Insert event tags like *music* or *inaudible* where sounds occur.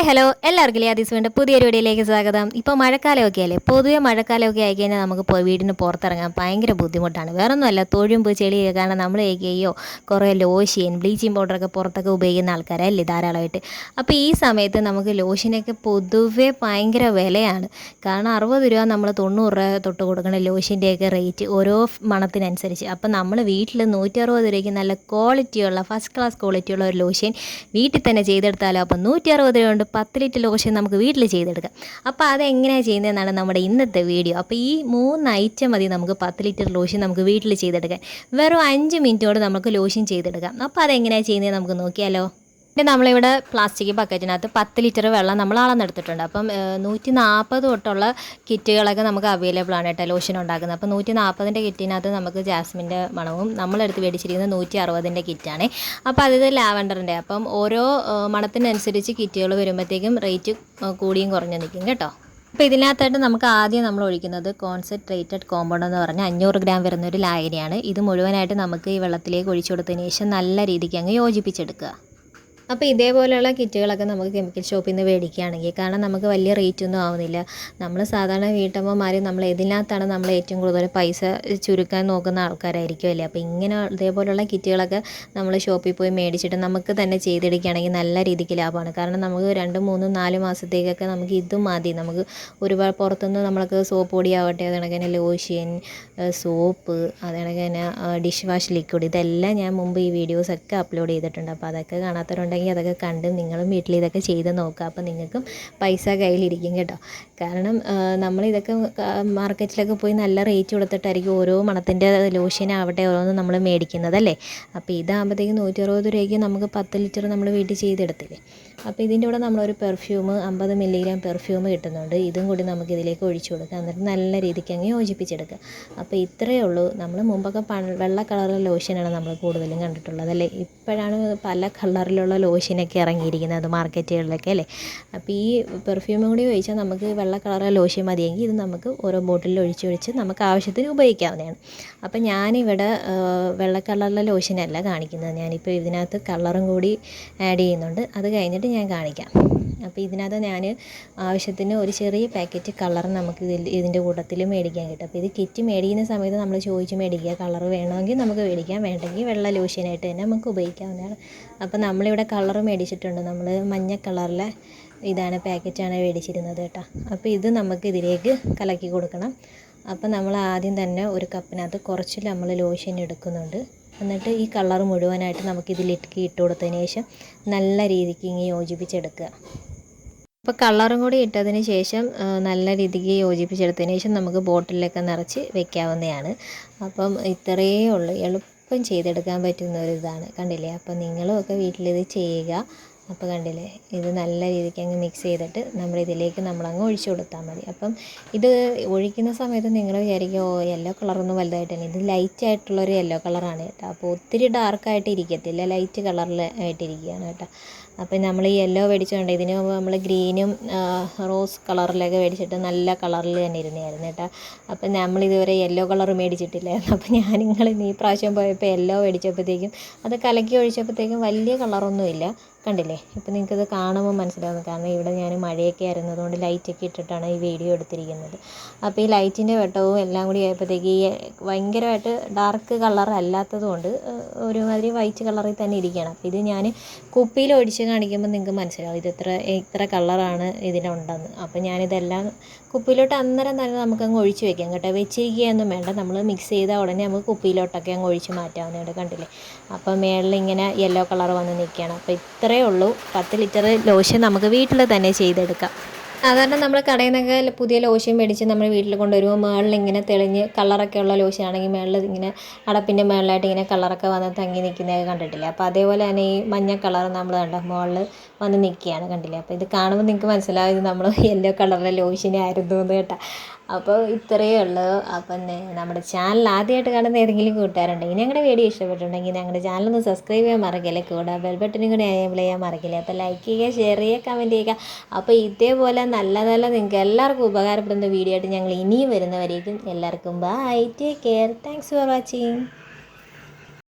എല്ലാവർക്കും ലിയാദീസ് വേണ്ട പുതിയൊരു വീഡിയോയിലേക്ക് സ്വാഗതം. ഇപ്പോൾ മഴക്കാലമൊക്കെ അല്ലേ? പൊതുവെ മഴക്കാലമൊക്കെ ആയി കഴിഞ്ഞാൽ നമുക്ക് വീടിന് പുറത്തിറങ്ങാൻ ഭയങ്കര ബുദ്ധിമുട്ടാണ്. വേറെ ഒന്നുമല്ല തൊഴുമ്പ് ചെളിയൊക്കെ കാരണം നമ്മൾ കഴിക്കുകയോ കുറേ ലോഷ്യൻ ബ്ലീച്ചിങ് പൗഡറൊക്കെ പുറത്തൊക്കെ ഉപയോഗിക്കുന്ന ആൾക്കാരല്ലേ ധാരാളമായിട്ട്? അപ്പോൾ ഈ സമയത്ത് നമുക്ക് ലോഷനൊക്കെ പൊതുവെ ഭയങ്കര വിലയാണ്. കാരണം അറുപത് രൂപ നമ്മൾ തൊണ്ണൂറ് രൂപ തൊട്ട് കൊടുക്കുന്ന ലോഷന്റെയൊക്കെ റേറ്റ് ഓരോ മണത്തിനനുസരിച്ച്. അപ്പോൾ നമ്മൾ വീട്ടിൽ നൂറ്ററുപത് രൂപയ്ക്ക് നല്ല ക്വാളിറ്റിയുള്ള ഫസ്റ്റ് ക്ലാസ് ക്വാളിറ്റിയുള്ള ഒരു ലോഷൻ വീട്ടിൽ തന്നെ ചെയ്തെടുത്താലോ അപ്പോൾ നൂറ്റി അറുപത് രൂപ കൊണ്ട് പത്ത് ലിറ്റർ ലോഷൻ നമുക്ക് വീട്ടിൽ ചെയ്തെടുക്കാം. അപ്പോൾ അതെങ്ങനെയാണ് ചെയ്യുന്നതെന്നാണ് നമ്മുടെ ഇന്നത്തെ വീഡിയോ. അപ്പോൾ ഈ മൂന്ന് ഐറ്റം മതി നമുക്ക് പത്ത് ലിറ്റർ ലോഷൻ നമുക്ക് വീട്ടിൽ ചെയ്തെടുക്കാൻ. വെറും അഞ്ച് മിനിറ്റോട് നമുക്ക് ലോഷൻ ചെയ്തെടുക്കാം. അപ്പോൾ അതെങ്ങനെയാണ് ചെയ്യുന്നത് നമുക്ക് നോക്കിയാലോ. പിന്നെ നമ്മളിവിടെ പ്ലാസ്റ്റിക് ബക്കറ്റിനകത്ത് പത്ത് ലിറ്റർ വെള്ളം നമ്മൾ അളന്നെടുത്തിട്ടുണ്ട്. അപ്പം നൂറ്റി നാൽപ്പത് തൊട്ടുള്ള കിറ്റുകളൊക്കെ നമുക്ക് അവൈലബിൾ ആണ് കേട്ടോ ലോഷൻ ഉണ്ടാക്കുന്നത്. അപ്പം നൂറ്റി നാൽപ്പതിന്റെ കിറ്റിനകത്ത് നമുക്ക് ജാസ്മിന്റെ മണവും നമ്മളെടുത്ത് മേടിച്ചിരിക്കുന്നത് നൂറ്റി അറുപതിന്റെ കിറ്റാണ്. അപ്പോൾ അത് ലാവൻഡറിന്റെ അപ്പം ഓരോ മണത്തിനനുസരിച്ച് കിറ്റുകൾ വരുമ്പോഴത്തേക്കും റേറ്റ് കൂടിയും കുറഞ്ഞു നിൽക്കും കേട്ടോ. അപ്പോൾ ഇതിനകത്തായിട്ട് നമുക്ക് ആദ്യം നമ്മൾ ഒഴിക്കുന്നത് കോൺസെൻട്രേറ്റഡ് കോമ്പൗണ്ട് എന്ന് പറഞ്ഞാൽ അഞ്ഞൂറ് ഗ്രാം വരുന്ന ഒരു ലായനിയാണ്. ഇത് മുഴുവനായിട്ട് നമുക്ക് ഈ വെള്ളത്തിലേക്ക് ഒഴിച്ചു കൊടുത്തതിന് ശേഷം നല്ല രീതിക്ക് അങ്ങ് യോജിപ്പിച്ചെടുക്കുക. അപ്പോൾ ഇതേപോലെയുള്ള കിറ്റുകളൊക്കെ നമുക്ക് കെമിക്കൽ ഷോപ്പിൽ നിന്ന് മേടിക്കുകയാണെങ്കിൽ കാരണം നമുക്ക് വലിയ റേറ്റ് ഒന്നും ആവുന്നില്ല. നമ്മൾ സാധാരണ വീട്ടമ്മമാർ നമ്മൾ ഇതിനകത്താണ് നമ്മൾ ഏറ്റവും കൂടുതൽ പൈസ ചുരുക്കാൻ നോക്കുന്ന ആൾക്കാരായിരിക്കും അല്ലേ? അപ്പോൾ ഇങ്ങനെ ഇതേപോലെയുള്ള കിറ്റുകളൊക്കെ നമ്മൾ ഷോപ്പിൽ പോയി മേടിച്ചിട്ട് നമുക്ക് തന്നെ ചെയ്തെടുക്കുകയാണെങ്കിൽ നല്ല രീതിക്ക് ലാഭമാണ്. കാരണം നമുക്ക് രണ്ട് മൂന്ന് നാല് മാസത്തേക്കൊക്കെ നമുക്ക് ഇതും മതി. നമുക്ക് ഒരുപാട് പുറത്തുനിന്ന് നമ്മൾക്ക് സോപ്പ് പൊടി ആവട്ടെ അത് തന്നെ ലോഷൻ സോപ്പ് അത് തന്നെ ഡിഷ് വാഷ് ലിക്വിഡ് ഇതെല്ലാം ഞാൻ മുമ്പ് ഈ വീഡിയോസൊക്കെ അപ്ലോഡ് ചെയ്തിട്ടുണ്ട്. അപ്പോൾ അതൊക്കെ കാണാത്തവരുണ്ടെങ്കിൽ അതൊക്കെ കണ്ട് നിങ്ങളും വീട്ടിൽ ഇതൊക്കെ ചെയ്ത് നോക്കുക. അപ്പോൾ നിങ്ങൾക്കും പൈസ കയ്യിലിരിക്കും കേട്ടോ. കാരണം നമ്മൾ ഇതൊക്കെ മാർക്കറ്റിലൊക്കെ പോയി നല്ല റേറ്റ് കൊടുത്തിട്ടായിരിക്കും ഓരോ മണത്തിന്റെ ലോഷനാവട്ടെ ഓരോന്നും നമ്മൾ മേടിക്കുന്നത് അല്ലേ? അപ്പോൾ ഇതാകുമ്പോഴത്തേക്കും നൂറ്റി അറുപത് രൂപയ്ക്ക് നമുക്ക് പത്ത് ലിറ്റർ നമ്മൾ വീട്ടിൽ ചെയ്തെടുത്തില്ലേ? അപ്പോൾ ഇതിന്റെ കൂടെ നമ്മളൊരു പെർഫ്യൂം അമ്പത് മില്ലിഗ്രാം പെർഫ്യൂം കിട്ടുന്നുണ്ട്. ഇതും കൂടി നമുക്ക് ഇതിലേക്ക് ഒഴിച്ചു കൊടുക്കാം. എന്നിട്ട് നല്ല രീതിക്ക് അങ്ങ് യോജിപ്പിച്ചെടുക്കുക. അപ്പോൾ ഇത്രയേ ഉള്ളൂ. നമ്മൾ മുമ്പൊക്കെ വെള്ള കളറിലെ ലോഷനാണ് നമ്മൾ കൂടുതലും കണ്ടിട്ടുള്ളത് അല്ലേ? ഇപ്പോഴാണ് പല കളറിലുള്ള ലോഷനൊക്കെ ഇറങ്ങിയിരിക്കുന്നത് മാർക്കറ്റുകളിലൊക്കെ അല്ലേ? അപ്പോൾ ഈ പെർഫ്യൂമും കൂടി ഒഴിച്ചാൽ നമുക്ക് വെള്ള കളറ് ലോഷൻ മതിയെങ്കിൽ ഇത് നമുക്ക് ഓരോ ബോട്ടിലിൽ ഒഴിച്ചൊഴിച്ച് നമുക്ക് ആവശ്യത്തിന് ഉപയോഗിക്കാവുന്നതാണ്. അപ്പോൾ ഞാനിവിടെ വെള്ള കളറിലെ ലോഷനല്ല കാണിക്കുന്നത്. ഞാനിപ്പോൾ ഇതിനകത്ത് കളറും കൂടി ആഡ് ചെയ്യുന്നുണ്ട്. അത് കഴിഞ്ഞിട്ട് ഞാൻ കാണിക്കാം. അപ്പോൾ ഇതിനകത്ത് ഞാൻ ആവശ്യത്തിന് ഒരു ചെറിയ പാക്കറ്റ് കളർ നമുക്ക് ഇതിൽ ഇതിന്റെ കൂട്ടത്തിൽ മേടിക്കാൻ കിട്ടും. അപ്പോൾ ഇത് കിറ്റ് മേടിക്കുന്ന സമയത്ത് നമ്മൾ ചോദിച്ച് മേടിക്കുക കളർ വേണമെങ്കിൽ നമുക്ക് മേടിക്കാം വേണ്ടെങ്കിൽ വെള്ള ലൂഷ്യനായിട്ട് തന്നെ നമുക്ക് ഉപയോഗിക്കാവുന്നതാണ്. അപ്പോൾ നമ്മളിവിടെ കളർ മേടിച്ചിട്ടുണ്ട്. നമ്മൾ മഞ്ഞ കളറിലെ ഇതാണ് പാക്കറ്റാണ് മേടിച്ചിരുന്നത് കേട്ടോ. അപ്പോൾ ഇത് നമുക്ക് ഇതിലേക്ക് കലക്കി കൊടുക്കണം. അപ്പോൾ നമ്മൾ ആദ്യം തന്നെ ഒരു കപ്പിനകത്ത് കുറച്ച് നമ്മൾ ലോഷൻ എടുക്കുന്നുണ്ട്. എന്നിട്ട് ഈ കളർ മുഴുവനായിട്ട് നമുക്ക് ഇതിലിട്ട് ഇട്ട് കൊടുത്തതിന് ശേഷം നല്ല രീതിക്ക് ഇങ്ങനെ യോജിപ്പിച്ചെടുക്കുക. അപ്പോൾ കളറും കൂടി ഇട്ടതിന് ശേഷം നല്ല രീതിക്ക് യോജിപ്പിച്ചെടുത്തതിന് ശേഷം നമുക്ക് ബോട്ടിലൊക്കെ നിറച്ച് വെക്കാവുന്നതാണ്. അപ്പം ഇത്രയേ ഉള്ളൂ. എളുപ്പം ചെയ്തെടുക്കാൻ പറ്റുന്ന ഒരു ഇതാണ്. കണ്ടില്ലേ? അപ്പോൾ നിങ്ങളും ഒക്കെ വീട്ടിലിത് ചെയ്യുക. അപ്പോൾ കണ്ടില്ലേ? ഇത് നല്ല രീതിക്ക് അങ്ങ് മിക്സ് ചെയ്തിട്ട് നമ്മൾ ഇതിലേക്ക് നമ്മളങ്ങ് ഒഴിച്ചു കൊടുത്താൽ മതി. അപ്പം ഇത് ഒഴിക്കുന്ന സമയത്ത് നിങ്ങൾ വിചാരിക്കും ഓ യെല്ലോ കളറൊന്നും വലുതായിട്ടില്ല. ഇത് ലൈറ്റ് ആയിട്ടുള്ളൊരു യെല്ലോ കളറാണ് കേട്ടോ. അപ്പോൾ ഒത്തിരി ഡാർക്കായിട്ട് ഇരിക്കത്തില്ല. ലൈറ്റ് കളറിൽ ആയിട്ടിരിക്കുകയാണ് കേട്ടോ. അപ്പം നമ്മൾ ഈ യെല്ലോ മേടിച്ചുകൊണ്ട് ഇതിന് മുമ്പ് നമ്മൾ ഗ്രീനും റോസ് കളറിലൊക്കെ മേടിച്ചിട്ട് നല്ല കളറിൽ തന്നെ ഇരുന്നായിരുന്നു കേട്ടോ. അപ്പം നമ്മൾ ഇതുവരെ യെല്ലോ കളർ മേടിച്ചിട്ടില്ലായിരുന്നു. അപ്പം ഞാൻ നിങ്ങൾ ഈ പ്രാവശ്യം പോയപ്പോൾ യെല്ലോ മേടിച്ചപ്പോഴത്തേക്കും അത് കലക്കി ഒഴിച്ചപ്പോഴത്തേക്കും വലിയ കളറൊന്നുമില്ല കണ്ടില്ലേ? ഇപ്പം നിങ്ങൾക്കത് കാണുമ്പോൾ മനസ്സിലാവും കാരണം ഇവിടെ ഞാൻ മഴയൊക്കെ ആയിരുന്നതുകൊണ്ട് ലൈറ്റൊക്കെ ഇട്ടിട്ടാണ് ഈ വീഡിയോ എടുത്തിരിക്കുന്നത്. അപ്പോൾ ഈ ലൈറ്റിന്റെ വെട്ടവും എല്ലാം കൂടി ആയപ്പോഴത്തേക്ക് ഈ ഭയങ്കരമായിട്ട് ഡാർക്ക് കളർ അല്ലാത്തത് കൊണ്ട് ഒരുമാതിരി വൈറ്റ് കളറിൽ തന്നെ ഇരിക്കുകയാണ്. അപ്പോൾ ഇത് ഞാൻ കുപ്പിയിൽ ഒഴിച്ച് കാണിക്കുമ്പോൾ നിങ്ങൾക്ക് മനസ്സിലാവും ഇത് ഇത്ര ഇത്ര കളറാണ് ഇതിനുണ്ടെന്ന് അപ്പോൾ ഞാനിതെല്ലാം കുപ്പിയിലോട്ട് അന്നേരം തന്നെ നമുക്ക് അങ്ങ് ഒഴിച്ച് വെക്കാം കേട്ടോ. വെച്ചിരിക്കുകയൊന്നും വേണ്ട. നമ്മൾ മിക്സ് ചെയ്താൽ ഉടനെ നമുക്ക് കുപ്പിയിലോട്ടൊക്കെ അങ്ങ് ഒഴിച്ച് മാറ്റാവുന്നതാണ് കണ്ടില്ലേ? അപ്പോൾ മേളിൽ ഇങ്ങനെ യെല്ലോ കളർ വന്ന് നിൽക്കുകയാണ്. അപ്പോൾ ഇത്രയേ ഉള്ളൂ. പത്ത് ലിറ്റർ ലോഷൻ നമുക്ക് വീട്ടിൽ തന്നെ ചെയ്തെടുക്കാം. സാധാരണ നമ്മൾ കടയിൽ നിന്നൊക്കെ പുതിയ ലോഷൻ മേടിച്ച് നമ്മൾ വീട്ടിൽ കൊണ്ടുവരുമ്പോൾ മേളിൽ ഇങ്ങനെ തെളിഞ്ഞ് കളറൊക്കെ ഉള്ള ലോഷൻ ആണെങ്കിൽ മേളിൽ ഇങ്ങനെ അടപ്പിന്റെ മേളിലായിട്ട് ഇങ്ങനെ കളറൊക്കെ വന്ന് തങ്ങി നിൽക്കുന്നതൊക്കെ കണ്ടിട്ടില്ല? അപ്പോൾ അതേപോലെ തന്നെ ഈ മഞ്ഞ കളർ നമ്മൾ കണ്ട? മുകളിൽ വന്ന് നിൽക്കുകയാണ് കണ്ടില്ലേ? അപ്പോൾ ഇത് കാണുമ്പോൾ നിങ്ങൾക്ക് മനസ്സിലാവും ഇത് നമ്മൾ യെല്ലോ *laughs* കളറിലെ ലോഷനായിരുന്നു എന്ന് കേട്ടോ. അപ്പോൾ ഇത്രയേ ഉള്ളൂ. അപ്പം നമ്മുടെ ചാനൽ ആദ്യമായിട്ട് കാണുന്ന ഏതെങ്കിലും കൂട്ടുകാരുണ്ടെങ്കിൽ ഞങ്ങളുടെ വീഡിയോ ഇഷ്ടപ്പെട്ടിട്ടുണ്ടെങ്കിൽ ഞങ്ങളുടെ ചാനൽ ഒന്ന് സബ്സ്ക്രൈബ് ചെയ്യാൻ മറക്കില്ല? കൂടെ ബെൽ ബട്ടനും കൂടി എനേബിൾ ചെയ്യാൻ മറക്കില്ല? അപ്പോൾ ലൈക്ക് ചെയ്യുക ഷെയർ ചെയ്യുക കമന്റ് ചെയ്യുക. അപ്പോൾ ഇതേപോലെ നല്ല നല്ല നിങ്ങൾക്ക് എല്ലാവർക്കും ഉപകാരപ്പെടുന്ന വീഡിയോ ആയിട്ട് ഞങ്ങൾ ഇനിയും വരുന്നവരേക്കും എല്ലാവർക്കും bye take care thanks for watching